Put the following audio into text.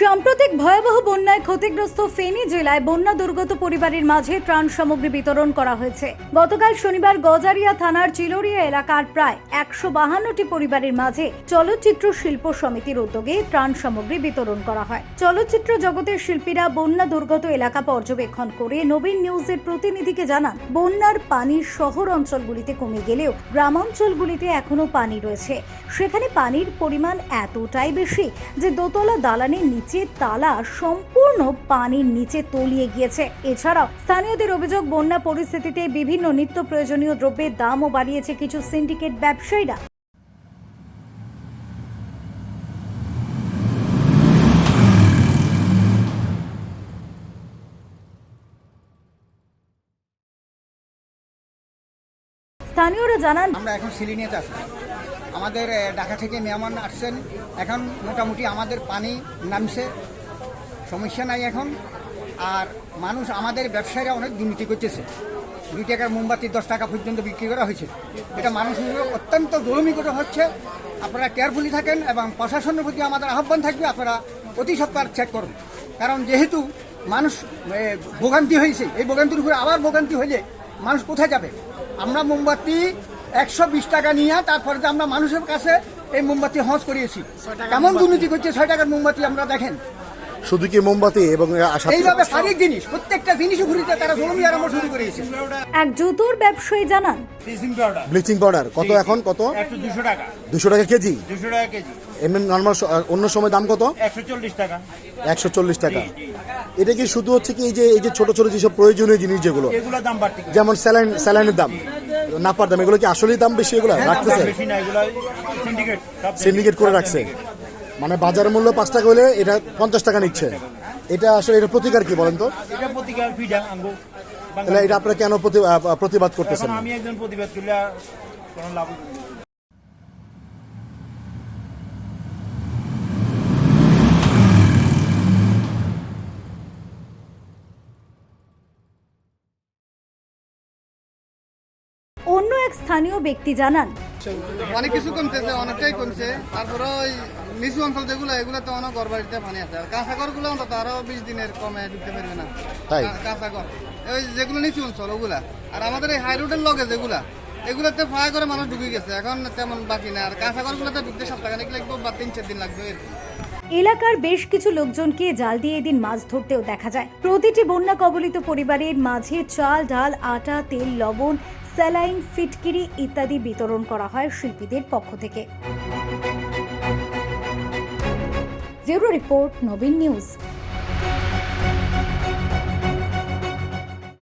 সাম্প্রতিক ভয়াবহ বন্যায় ক্ষতিগ্রস্ত ফেনী জেলায় বন্যা দুর্গত পরিবারের মাঝে ত্রাণ সামগ্রী বিতরণ করা হয়েছে। গতকাল শনিবার গজারিয়া থানার চিলরিয়া এলাকার প্রায় একশো বাহান্নটি পরিবারের মাঝে চলচ্চিত্র শিল্প সমিতির উদ্যোগে ত্রাণ সামগ্রী বিতরণ করা হয়। চলচ্চিত্র জগতের শিল্পীরা বন্যা দুর্গত এলাকা পর্যবেক্ষণ করে নবীন নিউজের প্রতিনিধিকে জানান, বন্যার পানি শহর অঞ্চলগুলিতে কমে গেলেও গ্রামাঞ্চলগুলিতে এখনও পানি রয়েছে। সেখানে পানির পরিমাণ এতটাই বেশি যে দোতলা দালানের নিচে তালা সম্পূর্ণ পানির নিচে তলিয়ে গিয়েছে। এছাড়াও স্থানীয়দের অভিযোগ, বন্যা পরিস্থিতিতে বিভিন্ন নিত্য প্রয়োজনীয় দ্রব্যের দামও বাড়িয়েছে কিছু সিন্ডিকেট ব্যবসায়ীরা। স্থানীয়রা জানান আমরা এখন সিলিনিয়াতে আছি। আমাদের ঢাকা থেকে মেহমান আসছেন। এখন মোটামুটি আমাদের পানি নামছে। সমস্যা নাই এখন। আর মানুষ, আমাদের ব্যবসায়ীরা অনেক দুর্নীতি করতেছে। দুই টাকার মোমবাতি দশ টাকা পর্যন্ত বিক্রি করা হয়েছে। এটা মানুষের অত্যন্ত জরুরি করে হচ্ছে। আপনারা কেয়ারফুলি থাকেন এবং প্রশাসনের প্রতি আমাদের আহ্বান থাকবে, আপনারা অতি সপ্তাহ চেক করুন। কারণ যেহেতু মানুষ ভোগান্তি হয়েছে, এই ভোগান্তির উপরে আবার ভোগান্তি হলে মানুষ কোথায় যাবে? আমরা মোমবাতি একশো বিশ টাকা নিয়ে তারপরে যে আমরা মানুষের কাছে এই মোমবাতি হজ করিয়েছি। কেমন দুর্নীতি করছে ছয় টাকার মোমবাতি আমরা দেখেন। শুধু কি মোমবাতি এবং এইভাবে শারীরিক জিনিস প্রত্যেকটা জিনিসই ঘুরিতে তারা জলমি আরম্ভ শুরু করিয়েছে। এক জুতোর ব্যবসায়ী জানান। ব্লিচিং পাউডার ব্লিচিং পাউডার কত এখন কত? দুশো টাকা। দুশো টাকা কেজি? দুশো টাকা কেজি। এমনি নর্মাল অন্য সময় দাম কত? একশো চল্লিশ টাকা। একশো চল্লিশ টাকা। এটা কি শুধু হচ্ছে কি এই যে এই যে ছোট ছোট যেসব প্রয়োজনীয় জিনিস যেগুলো এগুলো দাম বাড়তি যেমন স্যালাইন স্যালাইনের দাম। নাপার দাম এগুলো কি আসলেই দাম বেশি এগুলো? রাখতেছে? না এগুলো সিন্ডিকেট করে রাখছে। মানে বাজার মূল্য পাঁচ টাকা হলে এটা পঞ্চাশ টাকা নিচ্ছে। এটা আসলে এটা প্রতিকার কি বলেন তো? এটা প্রতিকার ফিডা আঙ্গু তাহলে এটা আপনারা কেন প্রতি- প্রতিবাদ করতেছেন? আমি একজন প্রতিবাদ করলে কোনো লাভ এক স্থানীয় ব্যক্তি জানান। অনেক কিছু কমতেছে অনেকটাই কমছে। তারপরে ওই নিচু অঞ্চল যেগুলো এগুলো তো অনেক ঘর বাড়িতে পানি আছে। আর কাঁচা ঘরগুলো অন্তত আরও বিশ দিনের কমে ঢুকতে পারবে না। তাই? কাঁচা ঘর ওই যেগুলো নিচু অঞ্চল ওগুলা। আর আমাদের এই হাই রোডের লগে যেগুলা এগুলোতে ফায়া করে মানুষ ঢুকে গেছে। এখন তেমন বাকি না আর কাঁচা ঘরগুলোতে ঢুকতে সপ্তাহখানিক লাগবে, বা তিন চার দিন লাগবে এলাকার বেশ কিছু লোকজনকে জাল দিয়ে এদিন মাছ ধরতেও দেখা যায়। প্রতিটি বন্যা কবলিত পরিবারের মাঝে চাল, ডাল, আটা, তেল, লবণ, স্যালাইন, ফিটকিরি ইত্যাদি বিতরণ করা হয় শিল্পীদের পক্ষ থেকে। Bureau report, Nabin news.